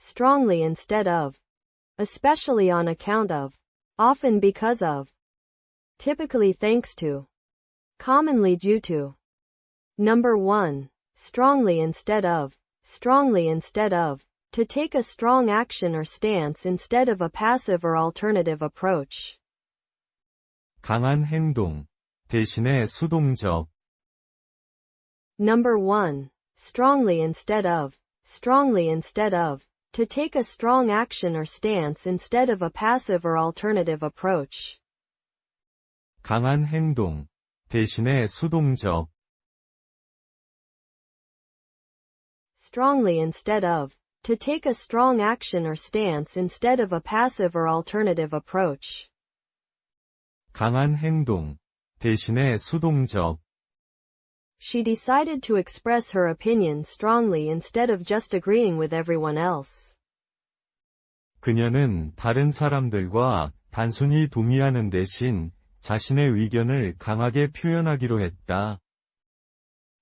strongly instead of, especially on account of, often because of, typically thanks to, commonly due to. Number 1. Strongly instead of, strongly instead of, to take a strong action or stance instead of a passive or alternative approach. 강한 행동, 대신에 수동적, Number 1. Strongly instead of, strongly instead of, to take a strong action or stance instead of a passive or alternative approach. 강한 행동, 대신에 수동적, Strongly instead of, to take a strong action or stance instead of a passive or alternative approach. 강한 행동, 대신에 수동적, She decided to express her opinion strongly instead of just agreeing with everyone else. 그녀는 다른 사람들과 단순히 동의하는 대신 자신의 의견을 강하게 표현하기로 했다.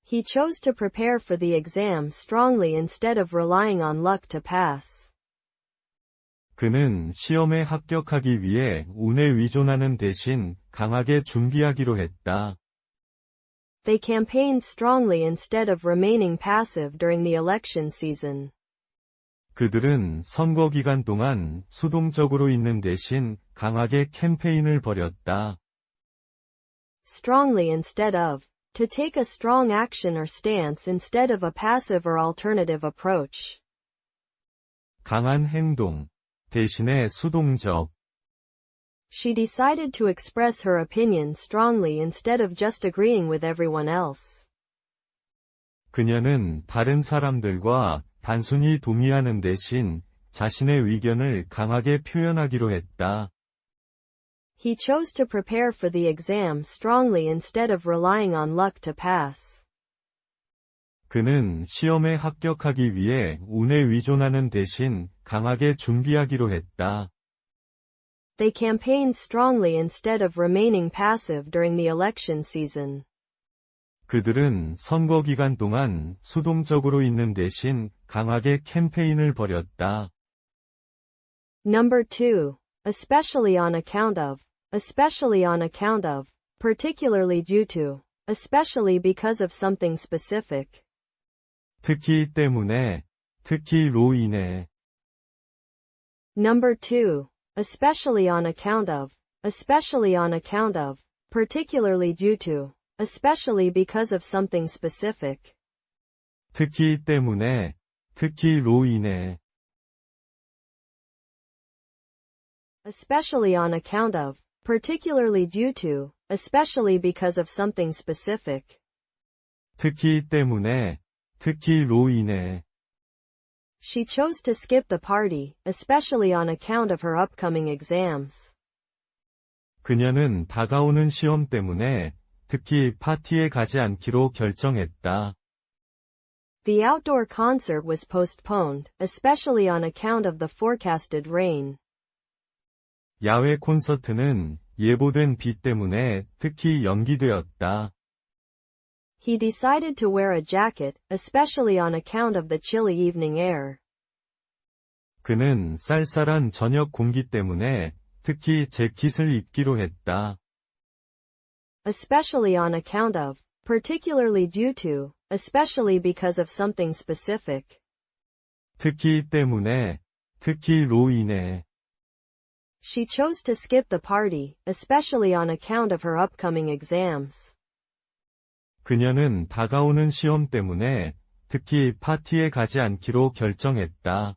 He chose to prepare for the exam strongly instead of relying on luck to pass. 그는 시험에 합격하기 위해 운에 의존하는 대신 강하게 준비하기로 했다. They campaigned strongly instead of remaining passive during the election season. 그들은 선거 기간 동안 수동적으로 있는 대신 강하게 캠페인을 벌였다. Strongly instead of, to take a strong action or stance instead of a passive or alternative approach. 강한 행동, 대신에 수동적, She decided to express her opinion strongly instead of just agreeing with everyone else. 그녀는 다른 사람들과 단순히 동의하는 대신 자신의 의견을 강하게 표현하기로 했다. He chose to prepare for the exam strongly instead of relying on luck to pass. 그는 시험에 합격하기 위해 운에 의존하는 대신 강하게 준비하기로 했다. They campaigned strongly instead of remaining passive during the election season. 그들은 선거 기간 동안 수동적으로 있는 대신 강하게 캠페인을 벌였다. Number 2. Especially on account of, especially on account of, particularly due to, especially because of something specific. 특히 때문에, 특히로 인해, Number 2. Especially on account of, especially on account of, particularly due to, especially because of something specific. 특히 때문에, 특히로 인해, Especially on account of, particularly due to, especially because of something specific. 특히 때문에, 특히로 인해, She chose to skip the party, especially on account of her upcoming exams. 그녀는 다가오는 시험 때문에 특히 파티에 가지 않기로 결정했다. The outdoor concert was postponed, especially on account of the forecasted rain. 야외 콘서트는 예보된 비 때문에 특히 연기되었다. He decided to wear a jacket, especially on account of the chilly evening air. 그는 쌀쌀한 저녁 공기 때문에 특히 재킷을 입기로 했다. Especially on account of, particularly due to, especially because of something specific. 특히 때문에, 특히로 인해, She chose to skip the party, especially on account of her upcoming exams. 그녀는 다가오는 시험 때문에 특히 파티에 가지 않기로 결정했다.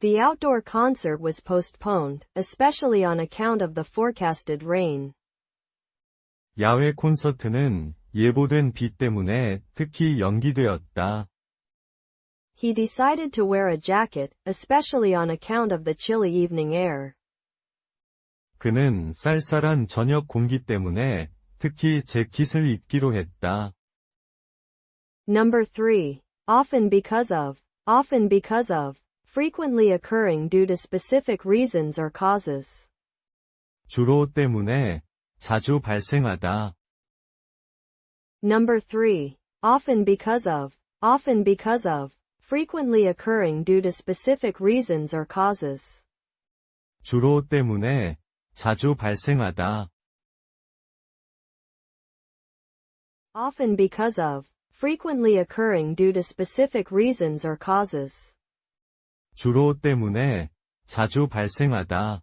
The outdoor concert was postponed, especially on account of the forecasted rain. 야외 콘서트는 예보된 비 때문에 특히 연기되었다. He decided to wear a jacket, especially on account of the chilly evening air. 그는 쌀쌀한 저녁 공기 때문에 특히 재킷을 입기로 했다. Number 3. Often because of, often because of, frequently occurring due to specific reasons or causes. 주로 때문에 자주 발생하다. Number 3. Often because of, often because of, frequently occurring due to specific reasons or causes. 주로 때문에 자주 발생하다. Often because of, frequently occurring due to specific reasons or causes. 주로 때문에 자주 발생하다.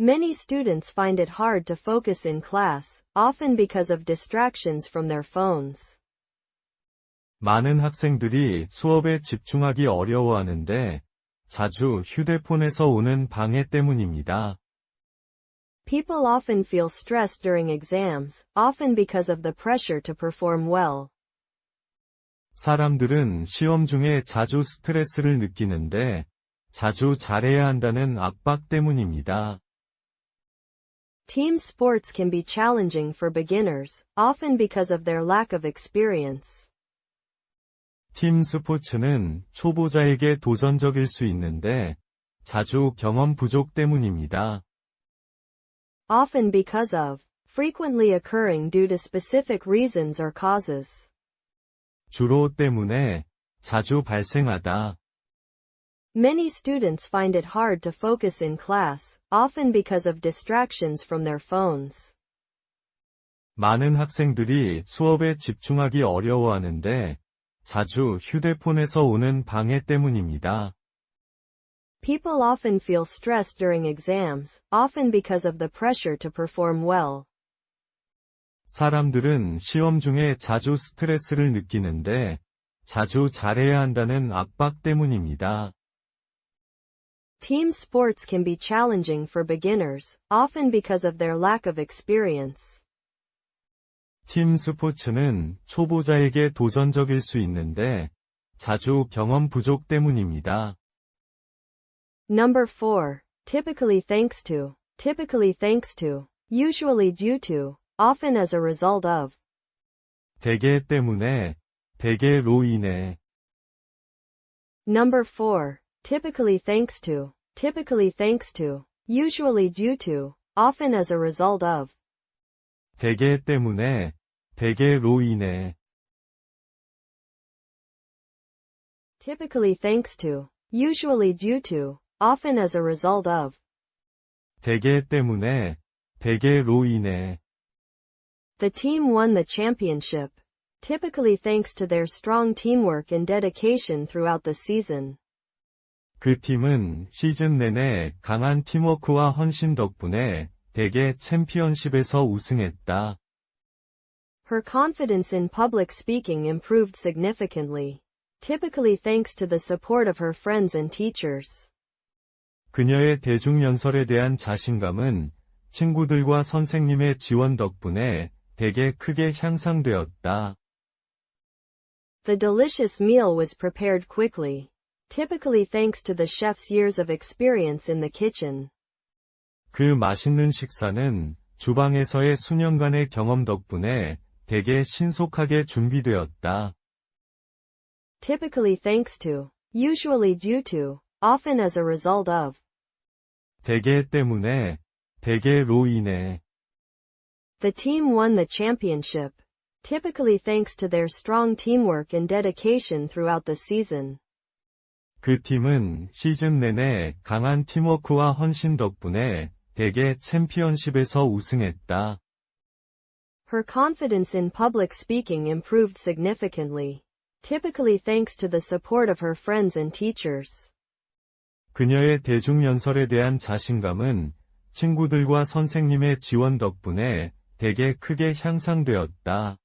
Many students find it hard to focus in class, often because of distractions from their phones. 많은 학생들이 수업에 집중하기 어려워하는데 자주 휴대폰에서 오는 방해 때문입니다. People often feel stressed during exams, often because of the pressure to perform well. 사람들은 시험 중에 자주 스트레스를 느끼는데 자주 잘해야 한다는 압박 때문입니다. Team sports can be challenging for beginners, often because of their lack of experience. 팀 스포츠는 초보자에게 도전적일 수 있는데 자주 경험 부족 때문입니다. Often because of, frequently occurring due to specific reasons or causes. 주로 때문에 자주 발생하다. Many students find it hard to focus in class, often because of distractions from their phones. 많은 학생들이 수업에 집중하기 어려워하는데 자주 휴대폰에서 오는 방해 때문입니다. People often feel stressed during exams, often because of the pressure to perform well. 사람들은 시험 중에 자주 스트레스를 느끼는데 자주 잘해야 한다는 압박 때문입니다. Team sports can be challenging for beginners, often because of their lack of experience. 팀 스포츠는 초보자에게 도전적일 수 있는데 자주 경험 부족 때문입니다. Number 4. Typically thanks to. Typically thanks to. Usually due to. Often as a result of. 대개 때문에, 대개로 인해, Number 4. Typically thanks to. Typically thanks to. Usually due to. Often as a result of. 대개 때문에, 대개로 인해, Typically thanks to. Usually due to. Often as a result of. 대개 때문에, 대개로 인해, The team won the championship. Typically thanks to their strong teamwork and dedication throughout the season. 그 팀은 시즌 내내 강한 팀워크와 헌신 덕분에 대개 챔피언십에서 우승했다. Her confidence in public speaking improved significantly. Typically thanks to the support of her friends and teachers. 그녀의 대중연설에 대한 자신감은 친구들과 선생님의 지원 덕분에 대개 크게 향상되었다. The delicious meal was prepared quickly. Typically thanks to the chef's years of experience in the kitchen. 그 맛있는 식사는 주방에서의 수년간의 경험 덕분에 대개 신속하게 준비되었다. Typically thanks to. Usually due to. Often as a result of. 대개 때문에, 대개로 인해, The team won the championship. Typically thanks to their strong teamwork and dedication throughout the season. 그 팀은 시즌 내내 강한 팀워크와 헌신 덕분에 대개 챔피언십에서 우승했다. Her confidence in public speaking improved significantly. Typically thanks to the support of her friends and teachers. 그녀의 대중연설에 대한 자신감은 친구들과 선생님의 지원 덕분에 대개 크게 향상되었다.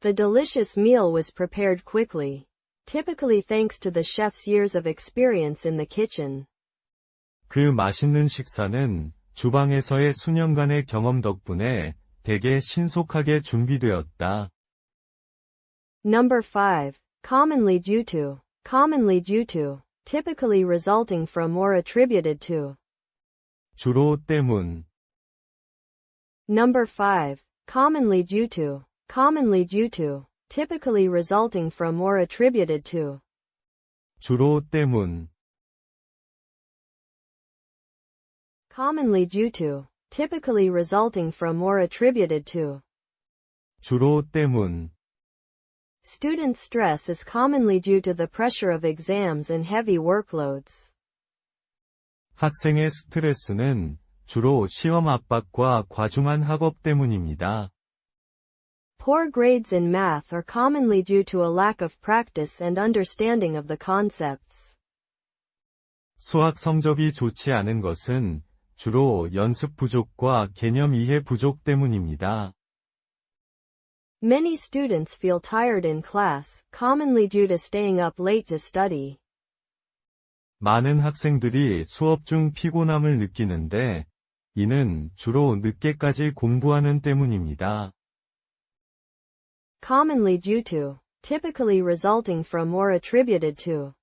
The delicious meal was prepared quickly. Typically thanks to the chef's years of experience in the kitchen. 그 맛있는 식사는 주방에서의 수년간의 경험 덕분에 대개 신속하게 준비되었다. Number 5. Commonly due to. Commonly due to. Typically resulting from or attributed to. 주로 때문, Number 5. Commonly due to. Commonly due to. Typically resulting from or attributed to. 주로 때문, Commonly due to. Typically resulting from or attributed to. 주로 때문, Student stress is commonly due to the pressure of exams and heavy workloads. 학생의 스트레스는 주로 시험 압박과 과중한 학업 때문입니다. Poor grades in math are commonly due to a lack of practice and understanding of the concepts. 수학 성적이 좋지 않은 것은 주로 연습 부족과 개념 이해 부족 때문입니다. Many students feel tired in class, commonly due to staying up late to study. 많은 학생들이 수업 중 피곤함을 느끼는데, 이는 주로 늦게까지 공부하는 때문입니다. Commonly due to, typically resulting from or attributed to.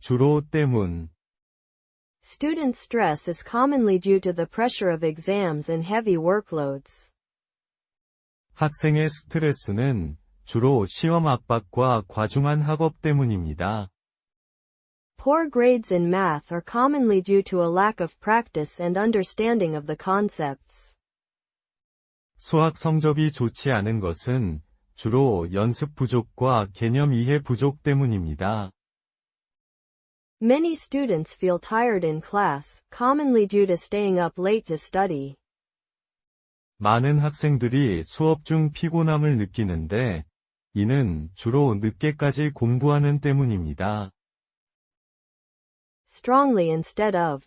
주로 때문, Student stress is commonly due to the pressure of exams and heavy workloads. 학생의 스트레스는 주로 시험 압박과 과중한 학업 때문입니다. Poor grades in math are commonly due to a lack of practice and understanding of the concepts. 수학 성적이 좋지 않은 것은 주로 연습 부족과 개념 이해 부족 때문입니다. Many students feel tired in class, commonly due to staying up late to study. 많은 학생들이 수업 중 피곤함을 느끼는데, 이는 주로 늦게까지 공부하는 때문입니다. strongly instead of,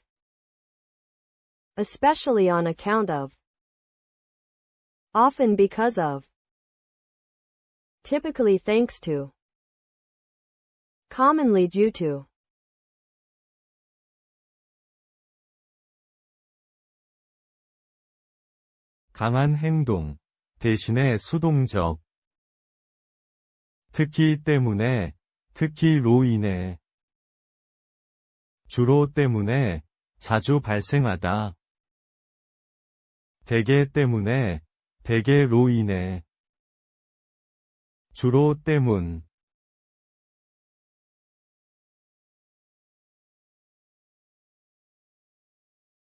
especially on account of, often because of, typically thanks to, commonly due to. 강한 행동, 대신에 수동적. 특히 때문에, 특히로 인해. 주로 때문에, 자주 발생하다. 대개 때문에, 대개로 인해. 주로 때문,